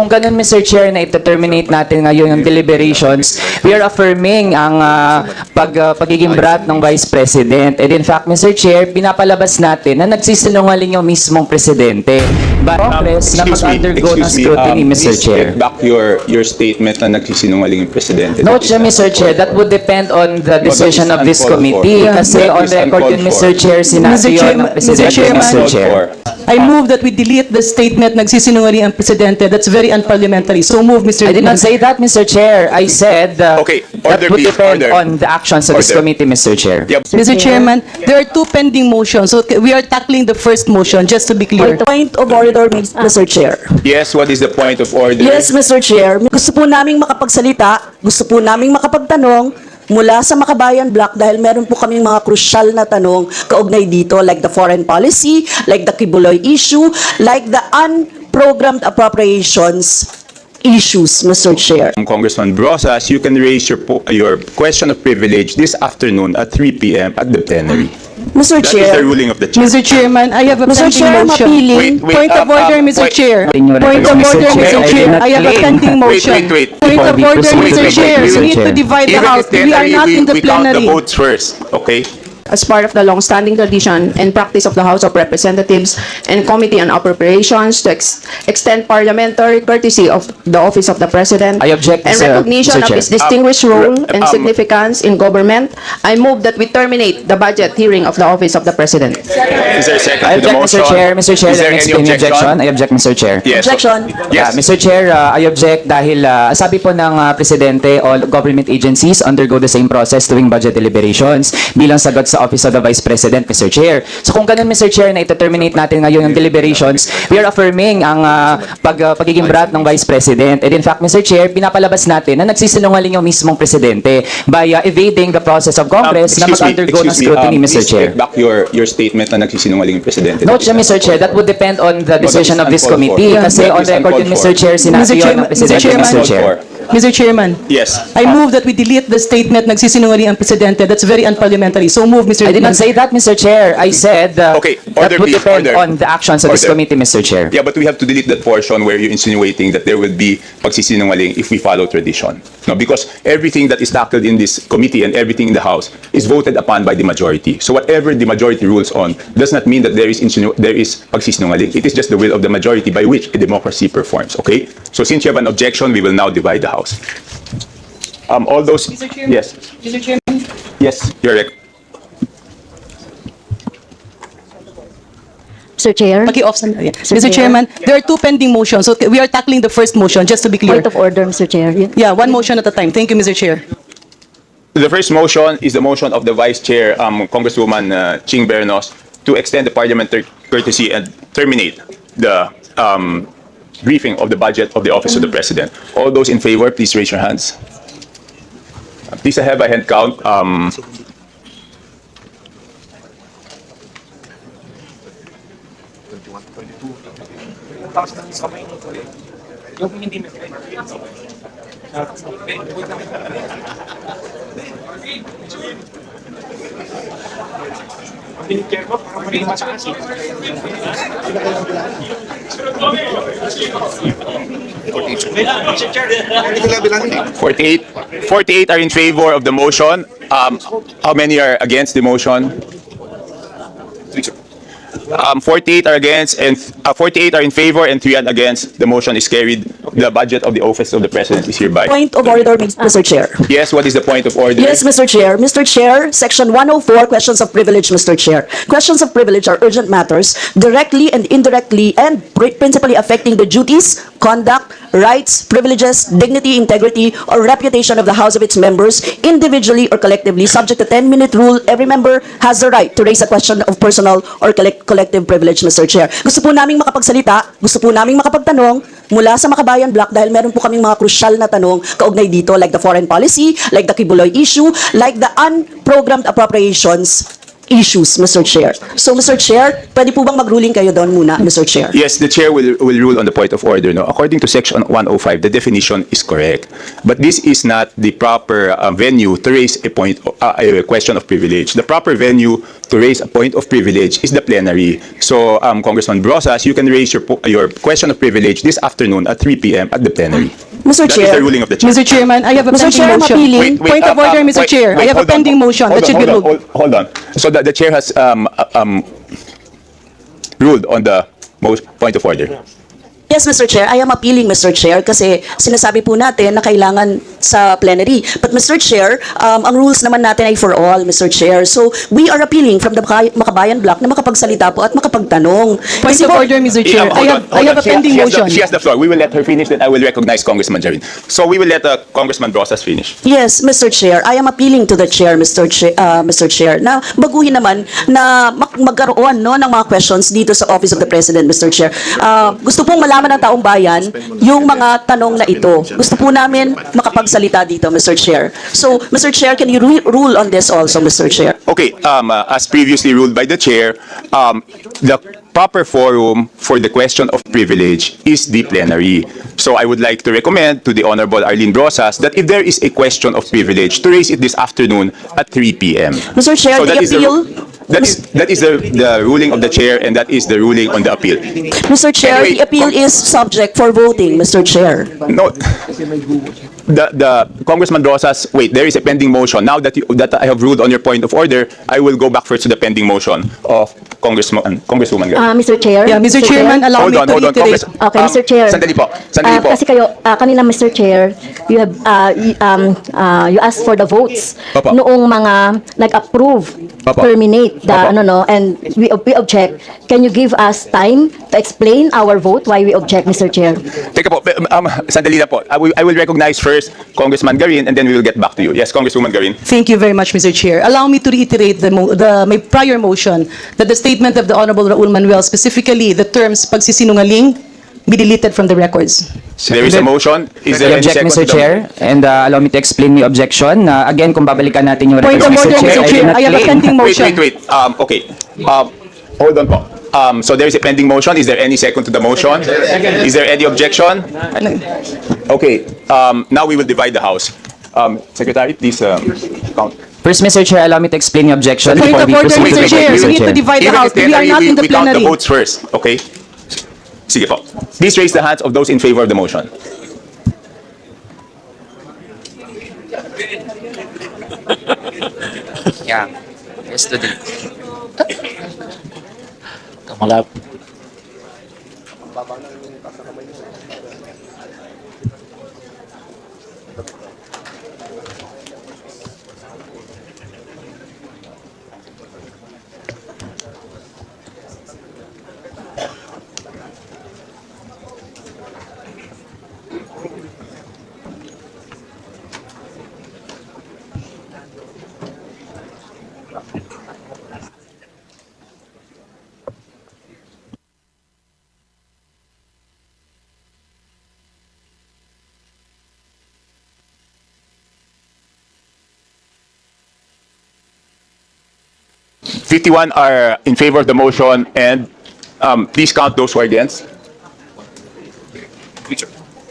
kung ganun, Mr. Chair, na ito-terminate natin ngayon yung deliberations, we are affirming ang ah, pag, ah, pagiging brat ng Vice President. And in fact, Mr. Chair, pinapalabas natin na nagsisinungaling yung mismong Presidente. But Congress na mag-undergo ng scrutiny, um, Mr. Chair. get back your, your statement na nagsisinungaling yung presidente. Siya, is Mr. Chair, that would depend on the decision of this for. committee. Yeah. Kasi on record yun, Mr. for. Chair, sinabi Mr. yun Chair- ng. Presidente, Chairman. Mr. Chair. for. I move that we delete the statement nagsisinungaling ang presidente. That's very unparliamentary. So move, Mr. I did not say that, Mr. Chair. I said uh, Okay, that order, would please, depend order. on the actions of this Order. committee, Mr. Chair. Yeah, Mr. Chairman, there are two pending motions. So we are tackling the first motion, just to be clear. Point of order, Mr. Chair. Yes, what is the point of order? Yes, Mr. Chair. Gusto po naming makapagsalita, gusto po naming makapagtanong mula sa Makabayan Block dahil meron po kaming mga krusyal na tanong kaugnay dito like the foreign policy, like the Kibuloy issue, like the unprogrammed appropriations issues, Mr. Chair. Congressman Brosas, you can raise your, po- your question of privilege this afternoon at 3 p.m. at the plenary. Mr. That is Chair. the ruling of the chair. Mr. Chairman, I have a Mr. pending Chair, motion. mapiling. Wait, wait, Point of um, order, um, Mr. wait. Chair. Point of order, Mr. Chair. I have a pending Wait, motion. wait, wait. Point Before of order, Mr. wait, Chair. wait, We need to divide the House. We are plenary, not in the we count the plenary. votes first, okay? As part of the long-standing tradition and practice of the House of Representatives and Committee on Appropriations to ex- extend parliamentary courtesy of the office of the President I object, and Mr. recognition Mr. of Chair. its distinguished Um, role um, and significance in government, I move that we terminate the budget hearing of the office of the President. Is there a second I to the object, motion? Mr. Chair. Mr. Chair, Is there let me any explain the objection. objection? I object, Mr. Chair. Yes. Objection. Yes. Yeah, Mr. Chair, uh, I object dahil uh, sabi po ng uh, Presidente, all government agencies undergo the same process tuwing budget deliberations bilang sagot sa Office of the Vice President, Mr. Chair. So kung ganun, Mr. Chair, na ito-terminate natin ngayon yung deliberations, we are affirming ang uh, pag, uh, pagiging brat ng Vice President. And in fact, Mr. Chair, pinapalabas natin na nagsisinungaling yung mismong Presidente by uh, evading the process of Um, Congress na excuse me, mag-undergo ng me, scrutiny, um, Mr. Chair. back your, your statement na nagsisinungaling yung presidente. Note siya, Mr. Chair, that would depend on the decision of this for. committee. Yeah. Kasi on record yun, Mr. for. Chair, sinabi Mr. yun ng Presidente. Mr. Chair. Mr. Chairman, Yes. I move that we delete the statement nagsisinungaling ang presidente. That's very unparliamentary. So move, Mr. I did not say that, Mr. Chair. I said uh, Okay, that order, would please, depend order. on the actions of this Order. committee, Mr. Chair. Yeah, but we have to delete that portion where you're insinuating that there will be pagsisinungaling if we follow tradition. No, because everything that is tackled in this committee and everything in the House is voted upon by the majority. So whatever the majority rules on does not mean that there is insinu- there is pagsisinungaling. It is just the will of the majority by which a democracy performs. Okay? So since you have an objection, we will now divide the House. Um, all those. Mr. Chairman. Yes. Mr. Chairman. Yes. You're right. Mr. Chair, Paki-off sandali. Mr. Mr. Chair. Chairman, there are two pending motions. So we are tackling the first motion, just to be clear. point of order, Mr. Chair. Yeah. Yeah, one motion at a time. Thank you, Mr. Chair. The first motion is the motion of the Vice Chair, um, Congresswoman uh, Ching Bernos, to extend the parliamentary courtesy and terminate the um, briefing of the budget of the Office of the President. All those in favor, please raise your hands. Please I have a hand count. Um, Forty-eight, forty-eight are in favor of the motion. Um, how many are against the motion? Um, 48 are against and uh, 48 are in favor and 3 are against. The motion is carried. The budget of the office of the president is hereby. Point of order, Mr. Chair. Yes, what is the point of order? Yes, Mr. Chair. Mr. Chair, Section 104, questions of privilege, Mr. Chair. Questions of privilege are urgent matters directly and indirectly and pri- principally affecting the duties, conduct, rights, privileges, dignity, integrity, or reputation of the House of its members, individually or collectively, subject to 10-minute rule. Every member has the right to raise a question of personal or collect- collective privilege, Mr. Chair. Gusto po naming makapagsalita, gusto po naming makapagtanong mula sa Makabayan Block dahil meron po kaming mga krusyal na tanong kaugnay dito like the foreign policy, like the Kibuloy issue, like the unprogrammed appropriations issues, Mr. Chair. So, Mr. Chair, pwede po bang mag-ruling kayo doon muna, Mr. Chair? Yes, the chair will, will rule on the point of order. No? According to section 105, the definition is correct. But this is not the proper uh, venue to raise a point, uh, a question of privilege. The proper venue to raise a point of privilege is the plenary. So, um, Congressman Brosas, you can raise your, po- your question of privilege this afternoon at 3 p.m. at the plenary. Mr. That is Chair. the ruling of the chair. Mr. Chairman, I have a Mr. pending Chair, motion. appealing. Point of uh, order, uh, Mr. wait, Chair. I wait, have a hold on. pending motion Hold that on, should be hold on, moved. Hold hold on. So the, the chair has um, uh, um, ruled on the most point of order. Yes, Mr. Chair. I am appealing, Mr. Chair, kasi sinasabi po natin na kailangan sa plenary. But Mr. Chair, um, ang rules naman natin ay for all, Mr. Chair. So, we are appealing from the Maka- Makabayan Block na makapagsalita po at makapagtanong. Point Kasi of order, Mr. Chair. I have, on, I have a pending she has the- motion. She has the floor. We will let her finish, then I will recognize Congressman Jarin. So we will let uh, Congressman Brosas finish. Yes, Mr. Chair. I am appealing to the Chair, Mr. Chair, uh, Mr. Chair, na baguhin naman na mag- magkaroon no, ng mga questions dito sa Office of the President, Mr. Chair. Uh, gusto pong malaman ng taong bayan yung mga tanong na ito. Gusto po namin makapagsalita dito, Mr. Chair. So, Mr. Chair, can you ru- rule on this also, Mr. Chair? Okay, um, uh, as previously ruled by the chair, um, the proper forum for the question of privilege is the plenary. So I would like to recommend to the Honorable Arlene Brosas that if there is a question of privilege, to raise it this afternoon at 3 p.m. Mr. Chair, So the is the- appeal- That is, that is the, the ruling of the chair and that is the ruling on the appeal. Mr. Chair, Anyway, the appeal com- is subject for voting, Mr. Chair. No, the, the Congressman Rosas, wait, there is a pending motion. Now that you, that I have ruled on your point of order, I will go back first to the pending motion of Congressman, Congresswoman. Garcia. Ah, Mr. Chair? Yeah, Mr. Chairman, allow Hold me on, to hold on, reiterate. Congress. Okay, um, Mr. Chair. Sandali po, sandali Ah, po. Kasi kayo, ah, kanina, Mr. Chair, you have, ah, y- um, ah, you asked for the votes Opo. noong mga nag-approve, Opo. terminate the, Opo. ano no, and we, we object. Can you give us time to explain our vote, why we object, Mr. Chair? Teka po, um, sandali na po. I will, I will recognize first Congressman Garin and then we will get back to you. Yes, Congresswoman Garin. Thank you very much, Mr. Chair. Allow me to reiterate the, mo- the, my prior motion that the statement of the Honorable Raul Manuel, specifically the terms pagsisinungaling, be deleted from the records. There is a motion. Is there I any object, Mr. the- Chair, and uh, allow me to explain my objection. Uh, again, kung babalikan natin yung Point of order, Mr. I Chair. not I have a pending Wait, motion. wait, wait. Um, okay. Um, hold on po. Um, so there is a pending motion. Is there any second to the motion? Is there any objection? Okay. Um, now we will divide the House. Um, Secretary, please um, count. First, Mr. Chair, allow me to explain the objection Point before of we order, proceed to Mr. the Chair. We need to divide the Even House. if We are plenary, not we, in the we count the plenary. votes first. Okay? Sige po. Please raise the hands of those in favor of the motion. Yeah. Malapit. Ang baba na yung pasa kamay niya. 51 are in favor of the motion and um, please count those who are against.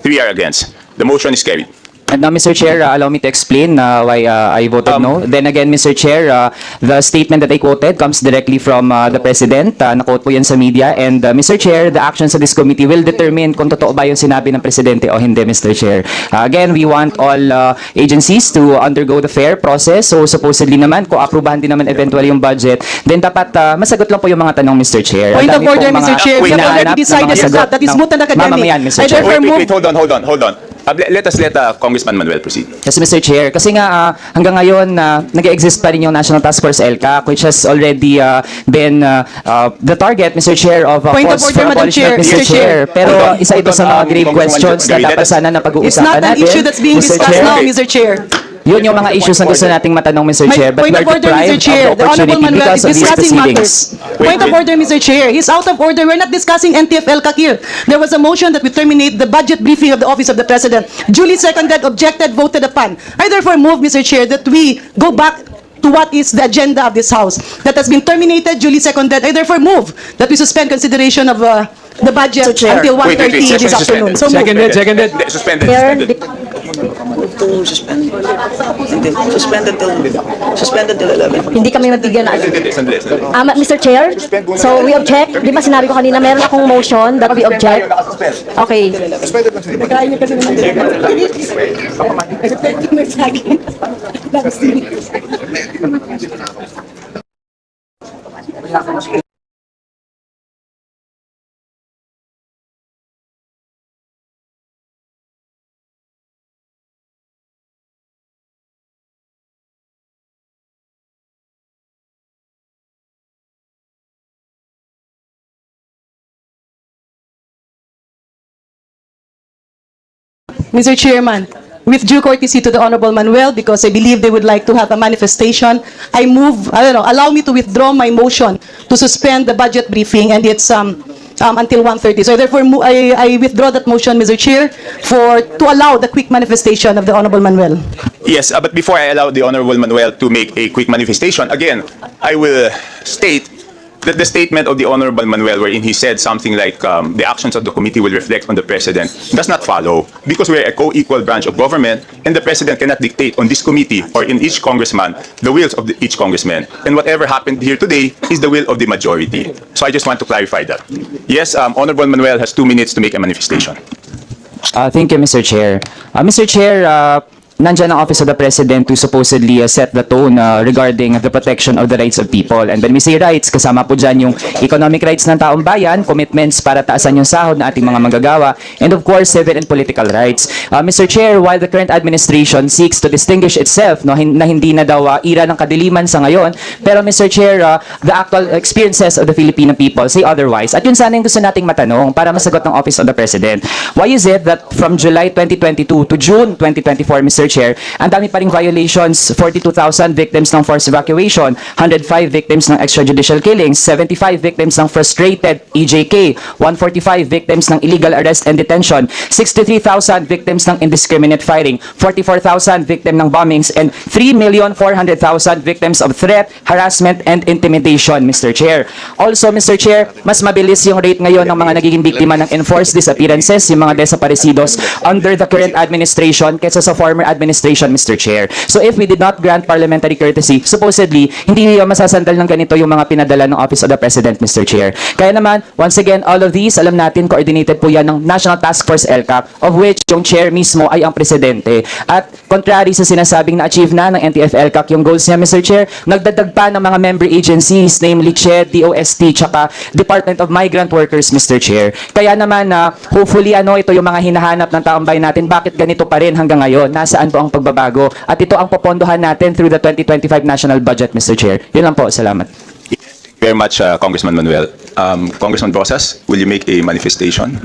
Three are against. The motion is carried. And now, Mr. Chair, uh, allow me to explain uh, why uh, I voted Um, no. Then again, Mr. Chair, uh, the statement that I quoted comes directly from uh, the President. Uh, na-quote po yan sa media. And uh, Mr. Chair, the actions of this committee will determine kung totoo ba yung sinabi ng Presidente o hindi, Mr. Chair. Uh, again, we want all uh, agencies to undergo the fair process. So supposedly naman, kung aprubahan din naman eventually yung budget, then dapat uh, masagot lang po yung mga tanong, Mr. Chair. Point of order, Mr. Chair. We have already decided that. That is moot and academic. mamamayan, Mr. I Chair. therefore Wait, wait, move- wait, hold on, hold on, hold on. Uh, let, let us let uh, Congressman Manuel proceed. Yes, Mr. Chair. Kasi nga ah, hanggang ngayon na nag-exist pa rin yung National Task Force LCAC which has already ah, been ah, ah, the target, Mr. Chair, of uh, Point of order, for Madam abolishment, Chair. Mr. Mr. Chair. Pero on, isa ito hold sa on, mga um, grave questions na dapat sana napag-uusapan It's not an natin. issue that's being Mr. discussed Chair. now. Mr. Chair. Yun yung mga issues na gusto nating matanong, Mr. My Chair. But point we're of order, deprived Mr. Chair. of the The Honorable opportunity Manuel because is of these discussing proceedings. matters. Point of order, Mr. Chair. He's out of order. We're not discussing NTFL Kakir. There was a motion that we terminate the budget briefing of the Office of the President. Duly seconded, objected, voted upon. I therefore move, Mr. Chair, that we go back to what is the agenda of this House. That has been terminated, duly seconded. I therefore move that we suspend consideration of uh, the budget. Chair. until Wait, wait, wait, 1:30 session this afternoon. So moved. Suspended, suspended. Chair, suspended. To suspend. Hindi. Suspend until, suspend until 11. Hindi kami mabigyan na. Sandali, sandali, sandali. Ah, ma- Mr. Chair, so we object. Di ba sinabi ko kanina, meron akong motion that we object. Okay. Mr. Chairman, with due courtesy to the Honorable Manuel, because I believe they would like to have a manifestation, I move, I don't know, allow me to withdraw my motion to suspend the budget briefing and it's um, um, until 1:30. So therefore, I, I withdraw that motion, Mr. Chair, for, to allow the quick manifestation of the Honorable Manuel. Yes, uh, but before I allow the Honorable Manuel to make a quick manifestation, again, I will state that the statement of the Honorable Manuel wherein he said something like um, the actions of the committee will reflect on the President does not follow because we're a co-equal branch of government and the President cannot dictate on this committee or in each congressman the wills of the, each congressman. And whatever happened here today is the will of the majority. So I just want to clarify that. Yes, um, Honorable Manuel has two minutes to make a manifestation. Uh, thank you, Mr. Chair. Uh, Mr. Chair, uh, nandyan ang Office of the President to supposedly uh, set the tone uh, regarding the protection of the rights of people. And when we say rights, kasama po dyan yung economic rights ng taong bayan, commitments para taasan yung sahod ng ating mga manggagawa, and of course, civil and political rights. Uh, Mr. Chair, while the current administration seeks to distinguish itself no, hin- na hindi na daw uh, ira ng kadiliman sa ngayon, pero Mr. Chair, uh, the actual experiences of the Filipino people say otherwise. At yun sana yung gusto nating matanong para masagot ng Office of the President. Why is it that from July 2022 to June 2024, Mr. Chair, ang dami pa ring violations, 42,000 victims ng forced evacuation, 105 victims ng extrajudicial killings, 75 victims ng frustrated EJK, 145 victims ng illegal arrest and detention, 63,000 victims ng indiscriminate firing, 44,000 victim ng bombings, and 3,400,000 victims of threat, harassment, and intimidation, Mr. Chair. Also, Mr. Chair, mas mabilis yung rate ngayon ng mga nagiging biktima ng enforced disappearances, yung mga desaparecidos under the current administration kaysa sa former administration, Mr. Chair. So if we did not grant parliamentary courtesy, supposedly, hindi uh, masasandal ng ganito yung mga pinadala ng Office of the President, Mr. Chair. Kaya naman, once again, all of these, alam natin, coordinated po yan ng National Task Force LCAP, of which yung chair mismo ay ang presidente. At contrary sa sinasabing na-achieve na ng NTF-LCAC yung goals niya, Mr. Chair, nagdadag pa ng mga member agencies, namely CHED, DOST, tsaka Department of Migrant Workers, Mr. Chair. Kaya naman, na hopefully, ano, ito yung mga hinahanap ng taong natin, bakit ganito pa rin hanggang ngayon? Nasaan po ang pagbabago? At ito ang popondohan natin through the 2025 National Budget, Mr. Chair. Yun lang po, salamat. Very much, uh, Congressman Manuel. Um, Congressman Rosas, will you make a manifestation?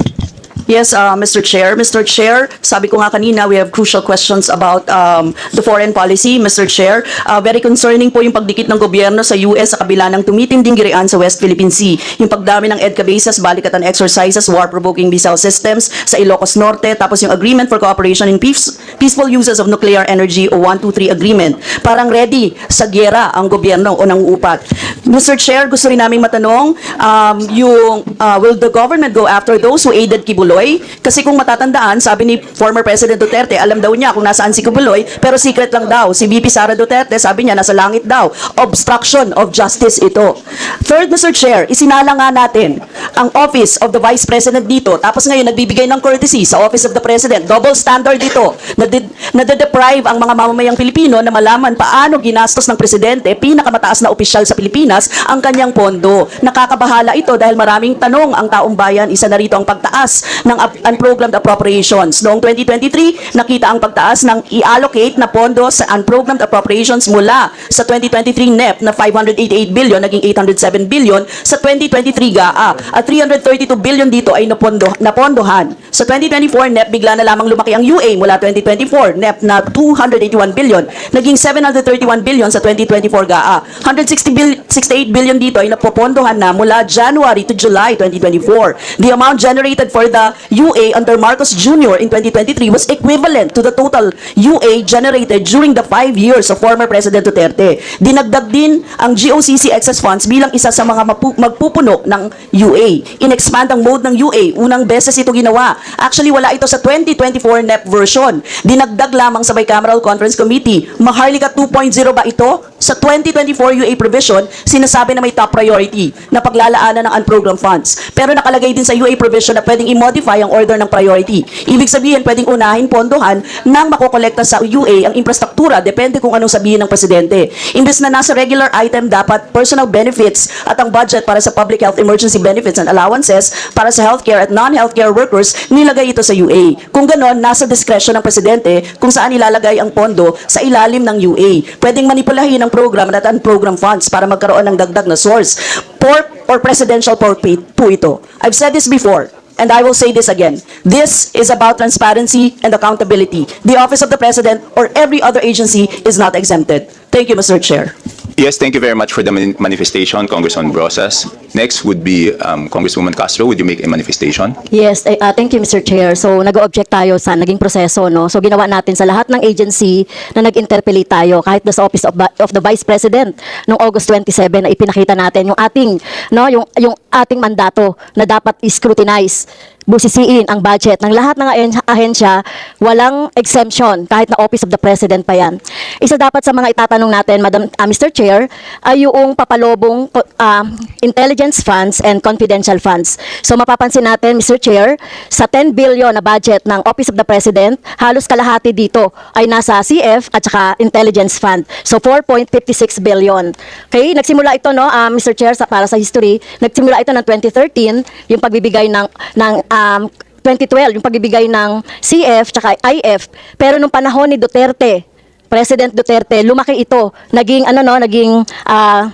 Yes, uh, Mr. Chair. Mr. Chair, sabi ko nga kanina, we have crucial questions about um, the foreign policy, Mr. Chair. Uh, very concerning po yung pagdikit ng gobyerno sa US sa kabila ng tumitinding girian sa West Philippine Sea. Yung pagdami ng EDCA bases, balikatan exercises, war-provoking missile systems sa Ilocos Norte, tapos yung Agreement for Cooperation in Peace, Peaceful Uses of Nuclear Energy o 123 Agreement. Parang ready sa gyera ang gobyerno o nanguupat. Mr. Chair, gusto rin naming matanong, um, yung, uh, will the government go after those who aided Kibuloy? Kasi kung matatandaan, sabi ni former President Duterte, alam daw niya kung nasaan si Kibuloy, pero secret lang daw. Si VP Sara Duterte, sabi niya, nasa langit daw. Obstruction of justice ito. Third, Mr. Chair, isinala nga natin ang Office of the Vice President dito, tapos ngayon nagbibigay ng courtesy sa Office of the President. Double standard dito. Nade- Nade-deprive ang mga mamamayang Pilipino na malaman paano ginastos ng Presidente, pinakamataas na opisyal sa Pilipinas, ang kanyang pondo. Nakakabahala ito dahil maraming tanong ang taong bayan. Isa na rito ang pagtaas ng unprogrammed appropriations. Noong 2023, nakita ang pagtaas ng i-allocate na pondo sa unprogrammed appropriations mula sa 2023 NEP na 588 billion, naging 807 billion sa 2023 GAA. At 332 billion dito ay napondo, napondohan. Sa 2024 NEP, bigla na lamang lumaki ang UA mula 2024 NEP na 281 billion, naging 731 billion sa 2024 GAA. 160 bil- 68 billion dito ay napopondohan na mula January to July 2024. The amount generated for the UA under Marcos Jr. in 2023 was equivalent to the total UA generated during the five years of former President Duterte. Dinagdag din ang GOCC excess funds bilang isa sa mga magpupuno ng UA. In-expand ang mode ng UA. Unang beses ito ginawa. Actually, wala ito sa 2024 NEP version. Dinagdag lamang sa Bicameral Conference Committee. Maharlika 2.0 ba ito? Sa 2024 UA provision, sinasabi na may top priority na paglalaanan ng unprogrammed funds. Pero nakalagay din sa UA provision na pwedeng i-modify ang order ng priority. Ibig sabihin, pwedeng unahin pondohan nang makokolekta sa UA ang infrastruktura, depende kung anong sabihin ng Presidente. Imbes na nasa regular item, dapat personal benefits at ang budget para sa public health emergency benefits and allowances para sa healthcare at non-healthcare workers, nilagay ito sa UA. Kung ganon, nasa discretion ng Presidente kung saan ilalagay ang pondo sa ilalim ng UA. Pwedeng manipulahin ang program at unprogrammed funds para magkaroon ng dagdag na source. Pork or presidential pay po ito. I've said this before. And I will say this again. This is about transparency and accountability. The Office of the President or every other agency is not exempted. Thank you, Mr. Chair. Yes, thank you very much for the mani- manifestation, Congressman Brosas. Next would be um, Congresswoman Castro. Would you make a manifestation? Yes, ah, thank you Mr. Chair. So nag-object tayo sa naging proseso no. So ginawa natin sa lahat ng agency na nag-interpellate tayo kahit sa Office of, of the Vice President noong August 27 na ipinakita natin yung ating no yung yung ating mandato na dapat i-scrutinize busisiin ang budget ng lahat ng ahen- ahensya, walang exemption kahit na Office of the President pa yan. Isa dapat sa mga itatanong natin, Madam ah, Mr. Chair, ay yung papalobong ah, intelligence funds and confidential funds. So mapapansin natin, Mr. Chair, sa 10 billion na budget ng Office of the President, halos kalahati dito ay nasa CF at saka intelligence fund. So 4.56 billion. Okay, nagsimula ito no, ah, Mr. Chair, sa, para sa history, nagsimula ito ng 2013, yung pagbibigay ng ng um, 2012, yung pagbibigay ng CF tsaka IF. Pero nung panahon ni Duterte, President Duterte, lumaki ito. Naging ano no, naging ah,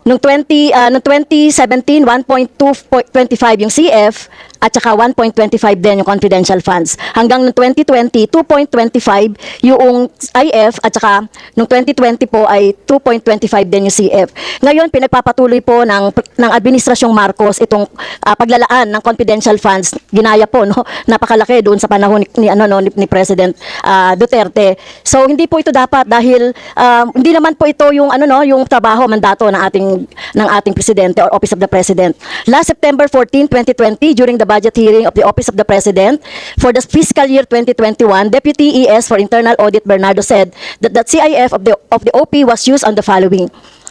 Nung 20 ah, nung 2017 1.225 yung CF at saka 1.25 din yung confidential funds. Hanggang nung 2020 2.25 yung IF at saka nung 2020 po ay 2.25 din yung CF. Ngayon pinagpapatuloy po ng ng administrasyong Marcos itong ah, paglalaan ng confidential funds. Ginaya po no, napakalaki doon sa panahon ni, ni ano no ni, ni President ah, Duterte. So hindi po ito dapat dahil ah, hindi naman po ito yung ano no, yung trabaho mandato ng ating ng ating presidente or Office of the President. Last September 14, 2020 during the budget hearing of the Office of the President for the fiscal year 2021, Deputy ES for Internal Audit Bernardo said that the CIF of the of the OP was used on the following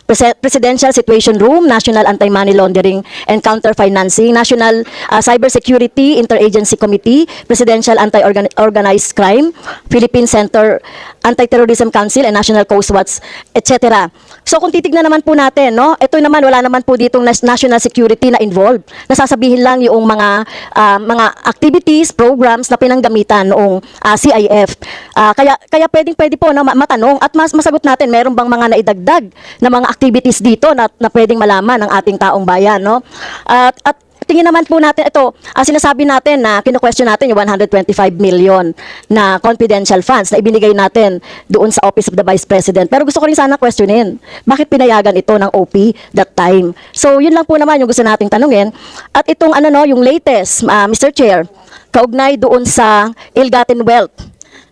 Presidential Situation Room, National Anti-Money Laundering and Counter-Financing, National uh, Cybersecurity Interagency Committee, Presidential Anti-Organized Crime, Philippine Center Anti-Terrorism Council, and National Coast Watch, etc. So kung titignan naman po natin, no, ito naman wala naman po ditong national security na involved. Nasasabihin lang yung mga ah, mga activities, programs na pinanggamitan noong ah, CIF. Ah, kaya kaya pwedeng pwede po na ma- matanong at mas masagot natin meron bang mga naidagdag na mga activities dito na, na pwedeng malaman ng ating taong bayan, no? At at tingin naman po natin ito, ah, sinasabi natin na kino-question natin yung 125 million na confidential funds na ibinigay natin doon sa Office of the Vice President. Pero gusto ko rin sana questionin, bakit pinayagan ito ng OP that time? So yun lang po naman yung gusto nating tanungin. At itong ano no, yung latest, ah, Mr. Chair, kaugnay doon sa ill-gotten wealth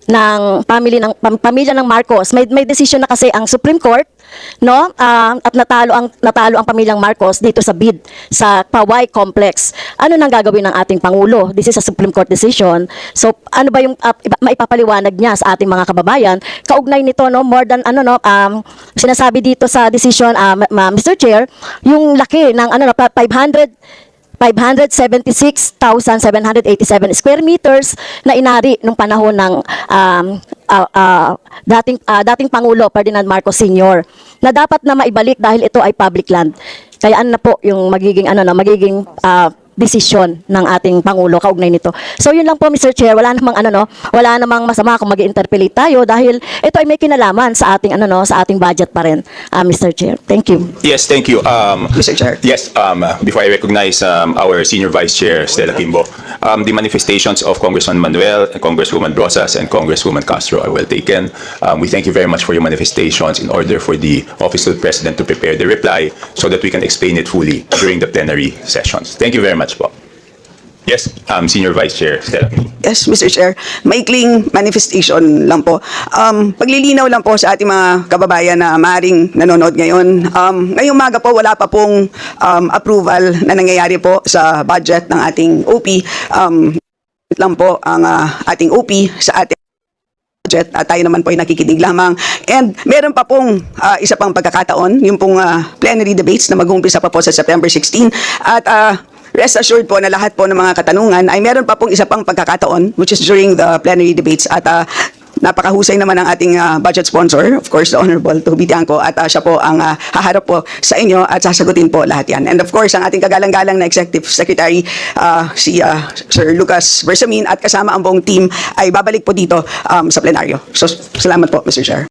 ng family ng pam- pamilya ng Marcos. May may decision na kasi ang Supreme Court, no? Ah, at natalo ang natalo ang pamilyang Marcos dito sa bid sa Pawai Complex. Ano nang gagawin ng ating pangulo? This is a Supreme Court decision. So ano ba yung ah, iba- maipapaliwanag niya sa ating mga kababayan? Kaugnay nito no, more than ano no, um, sinasabi dito sa decision ah, ma- ma- Mr. Chair, yung laki ng ano no, pa- 500 576,787 square meters na inari nung panahon ng um, ah, ah, dating ah, dating Pangulo Ferdinand Marcos Sr. na dapat na maibalik dahil ito ay public land. Kaya ano na po yung magiging ano na magiging ah, desisyon ng ating Pangulo kaugnay nito. So yun lang po Mr. Chair, wala namang ano no, wala namang masama kung mag-interpellate tayo dahil ito ay may kinalaman sa ating ano no, sa ating budget pa rin. ah, Mr. Chair. Thank you. Yes, thank you. Um, Mr. Chair. Yes, um, uh, before I recognize um, our Senior Vice Chair, Stella Kimbo, um, the manifestations of Congressman Manuel, Congresswoman Brosas, and Congresswoman Castro are well taken. Um, we thank you very much for your manifestations in order for the Office of the President to prepare the reply so that we can explain it fully during the plenary sessions. Thank you very much po. Yes, um, Senior Vice Chair, Kimbo. Yes, Mr. Chair. Maikling manifestation lang po. Um, paglilinaw lang po sa ating mga kababayan na maring nanonood ngayon. Um, ngayong umaga po, wala pa pong um, approval na nangyayari po sa budget ng ating OP. Um, lang po ang ah, ating OP sa ating budget at tayo naman po ay nakikinig lamang. And meron pa pong ah, isa pang pagkakataon, yung pong ah, plenary debates na mag-uumpisa pa po sa September 16. At ah, rest assured po na lahat po ng mga katanungan ay meron pa pong isa pang pagkakataon which is during the plenary debates at ah, napakahusay naman ng ating ah, budget sponsor, of course, the Honorable Toby Tiangco, at ah, siya po ang ah, haharap po sa inyo at sasagutin po lahat yan. And of course, ang ating kagalang-galang na Executive Secretary, ah, si ah, Sir Lucas Bersamin, at kasama ang buong team ay babalik po dito um, sa plenaryo. So, salamat po, Mr. Chair.